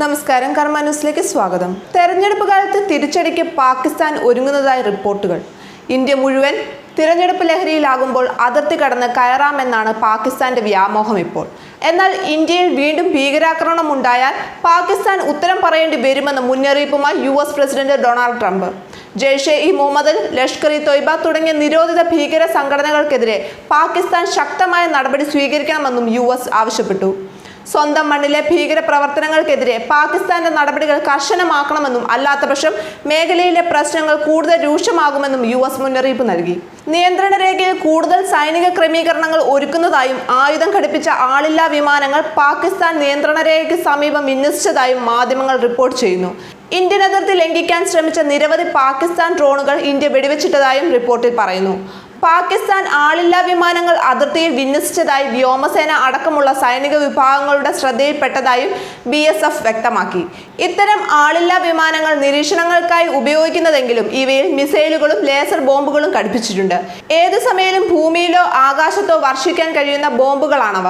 നമസ്കാരം കർമ്മ ന്യൂസിലേക്ക് സ്വാഗതം. തെരഞ്ഞെടുപ്പ് കാലത്ത് തിരിച്ചടിക്ക് പാകിസ്ഥാൻ ഒരുങ്ങുന്നതായി റിപ്പോർട്ടുകൾ. ഇന്ത്യ മുഴുവൻ തിരഞ്ഞെടുപ്പ് ലഹരിയിലാകുമ്പോൾ അതിർത്തി കടന്ന് കയറാമെന്നാണ് പാകിസ്ഥാന്റെ വ്യാമോഹം ഇപ്പോൾ. എന്നാൽ ഇന്ത്യയിൽ വീണ്ടും ഭീകരാക്രമണം ഉണ്ടായാൽ പാകിസ്ഥാൻ ഉത്തരം പറയേണ്ടി വരുമെന്ന മുന്നറിയിപ്പുമായി U S president Donald Trump. Jaish e Mohammed Lashkar e Taiba തുടങ്ങിയ നിരോധിത ഭീകര സംഘടനകൾക്കെതിരെ പാകിസ്ഥാൻ ശക്തമായ നടപടി സ്വീകരിക്കണമെന്നും യു ആവശ്യപ്പെട്ടു. സ്വന്തം മണ്ണിലെ ഭീകര പ്രവർത്തനങ്ങൾക്കെതിരെ പാകിസ്ഥാന്റെ നടപടികൾ കർശനമാക്കണമെന്നും അല്ലാത്തപക്ഷം മേഖലയിലെ പ്രശ്നങ്ങൾ കൂടുതൽ രൂക്ഷമാകുമെന്നും യു എസ് മുന്നറിയിപ്പ് നൽകി. നിയന്ത്രണ രേഖയിൽ കൂടുതൽ സൈനിക ക്രമീകരണങ്ങൾ ഒരുക്കുന്നതായും ആയുധം ഘടിപ്പിച്ച ആളില്ലാ വിമാനങ്ങൾ പാകിസ്ഥാൻ നിയന്ത്രണ രേഖയ്ക്ക് സമീപം വിന്യസിച്ചതായും മാധ്യമങ്ങൾ റിപ്പോർട്ട് ചെയ്യുന്നു. ഇന്ത്യൻ അതിർത്തി ലംഘിക്കാൻ ശ്രമിച്ച നിരവധി പാകിസ്ഥാൻ ഡ്രോണുകൾ ഇന്ത്യ വെടിവെച്ചിട്ടതായും റിപ്പോർട്ടിൽ പറയുന്നു. പാകിസ്ഥാൻ ആളില്ലാ വിമാനങ്ങൾ അതിർത്തിയിൽ വിന്യസിച്ചതായി വ്യോമസേന അടക്കമുള്ള സൈനിക വിഭാഗങ്ങളുടെ ശ്രദ്ധയിൽപ്പെട്ടതായും ബി എസ് എഫ് വ്യക്തമാക്കി. ഇത്തരം ആളില്ലാ വിമാനങ്ങൾ നിരീക്ഷണങ്ങൾക്കായി ഉപയോഗിക്കുന്നതെങ്കിലും ഇവയിൽ മിസൈലുകളും ലേസർ ബോംബുകളും ഘടിപ്പിച്ചിട്ടുണ്ട്. ഏതു സമയത്തും ഭൂമിയിലോ ആകാശത്തോ വർഷിക്കാൻ കഴിയുന്ന ബോംബുകളാണവ.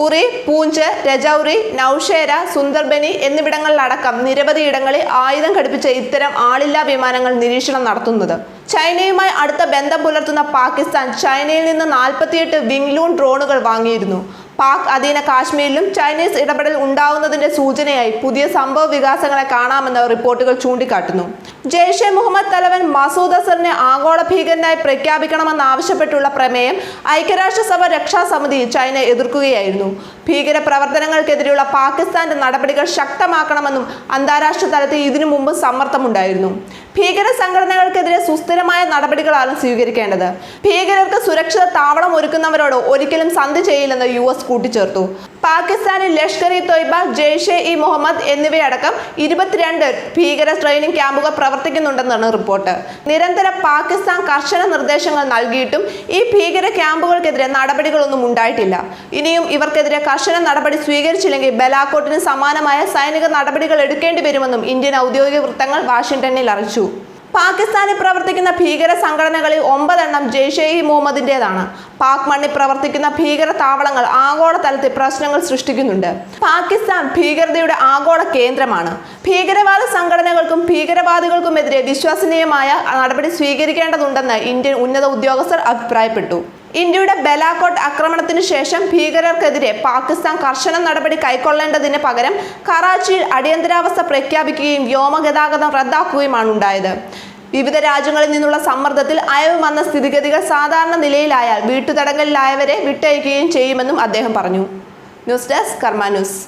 ഉറി പൂഞ്ച് രജൌറി നൌഷേര സുന്ദർബനി എന്നിവിടങ്ങളിലടക്കം നിരവധി ഇടങ്ങളിൽ ആയുധം ഘടിപ്പിച്ച ഇത്തരം ആളില്ലാ വിമാനങ്ങൾ നിരീക്ഷണം നടത്തുന്നത്. ചൈനയുമായി അടുത്ത ബന്ധം പുലർത്തുന്ന പാകിസ്ഥാൻ ചൈനയിൽ നിന്ന് നാൽപ്പത്തിയെട്ട് വിംഗ്ലൂൺ ഡ്രോണുകൾ വാങ്ങിയിരുന്നു. പാക് അധീന കാശ്മീരിലും ചൈനീസ് ഇടപെടൽ ഉണ്ടാവുന്നതിന്റെ സൂചനയായി പുതിയ സംഭവ വികാസങ്ങളെ കാണാമെന്ന് റിപ്പോർട്ടുകൾ ചൂണ്ടിക്കാട്ടുന്നു. ജെയ്ഷെ മുഹമ്മദ് തലവൻ മസൂദ് അസറിനെ ആഗോള ഭീകരനായി പ്രഖ്യാപിക്കണമെന്നാവശ്യപ്പെട്ടുള്ള പ്രമേയം ഐക്യരാഷ്ട്രസഭ രക്ഷാസമിതി ചൈന എതിർക്കുകയായിരുന്നു. ഭീകര പ്രവർത്തനങ്ങൾക്കെതിരെയുള്ള പാകിസ്ഥാന്റെ നടപടികൾ ശക്തമാക്കണമെന്നും അന്താരാഷ്ട്ര തലത്തിൽ ഇതിനു മുമ്പ് സമ്മർദ്ദമുണ്ടായിരുന്നു. ഭീകര സംഘടനകൾക്കെതിരെ സുസ്ഥിരമായ നടപടികളാണ് സ്വീകരിക്കേണ്ടത്. ഭീകരർക്ക് സുരക്ഷിത താവളം ഒരുക്കുന്നവരോട് ഒരിക്കലും സന്ധി ചെയ്യില്ലെന്ന് യു എസ് കൂട്ടിച്ചേർത്തു. പാകിസ്ഥാനിൽ ലഷ്കർ ഇ തൊയ്ബ ജെയ്ഷെ ഇ മുഹമ്മദ് എന്നിവയടക്കം ഇരുപത്തിരണ്ട് ഭീകര ട്രെയിനിങ് ക്യാമ്പുകൾ പ്രവർത്തിക്കുന്നുണ്ടെന്നാണ് റിപ്പോർട്ട് നിരന്തരം പാകിസ്ഥാൻ കർശന നിർദ്ദേശങ്ങൾ നൽകിയിട്ടും ഈ ഭീകര ക്യാമ്പുകൾക്കെതിരെ നടപടികളൊന്നും ഉണ്ടായിട്ടില്ല. ഇനിയും ഇവർക്കെതിരെ കർശന നടപടി സ്വീകരിച്ചില്ലെങ്കിൽ ബലാക്കോട്ടിന് സമാനമായ സൈനിക നടപടികൾ എടുക്കേണ്ടി വരുമെന്നും ഇന്ത്യൻ ഔദ്യോഗിക വൃത്തങ്ങൾ വാഷിംഗ്ടണിൽ അറിയിച്ചു. പാകിസ്ഥാനിൽ പ്രവർത്തിക്കുന്ന ഭീകര സംഘടനകളിൽ ഒമ്പതെണ്ണം ജെയ്ഷെ ഇ മുഹമ്മദിന്റെതാണ് പാക് മണ്ണിൽ പ്രവർത്തിക്കുന്ന ഭീകര താവളങ്ങൾ ആഗോളതലത്തിൽ പ്രശ്നങ്ങൾ സൃഷ്ടിക്കുന്നുണ്ട്. പാകിസ്ഥാൻ ഭീകരതയുടെ ആഗോള കേന്ദ്രമാണ്. ഭീകരവാദ സംഘടനകൾക്കും ഭീകരവാദികൾക്കുമെതിരെ വിശ്വസനീയമായ നടപടി സ്വീകരിക്കേണ്ടതുണ്ടെന്ന് ഇന്ത്യൻ ഉന്നത ഉദ്യോഗസ്ഥർ അഭിപ്രായപ്പെട്ടു. ഇന്ത്യയുടെ ബലാക്കോട്ട് ആക്രമണത്തിന് ശേഷം ഭീകരർക്കെതിരെ പാകിസ്ഥാൻ കർശന നടപടി കൈക്കൊള്ളേണ്ടതിന് പകരം കറാച്ചിയിൽ അടിയന്തരാവസ്ഥ പ്രഖ്യാപിക്കുകയും വ്യോമഗതാഗതം റദ്ദാക്കുകയുമാണ് ഉണ്ടായത്. വിവിധ രാജ്യങ്ങളിൽ നിന്നുള്ള സമ്മർദ്ദത്തിൽ അയവ് വന്ന സ്ഥിതിഗതികൾ സാധാരണ നിലയിലായാൽ വീട്ടുതടങ്കലിലായവരെ വിട്ടയക്കുകയും ചെയ്യുമെന്നും അദ്ദേഹം പറഞ്ഞു. News desk Karma news.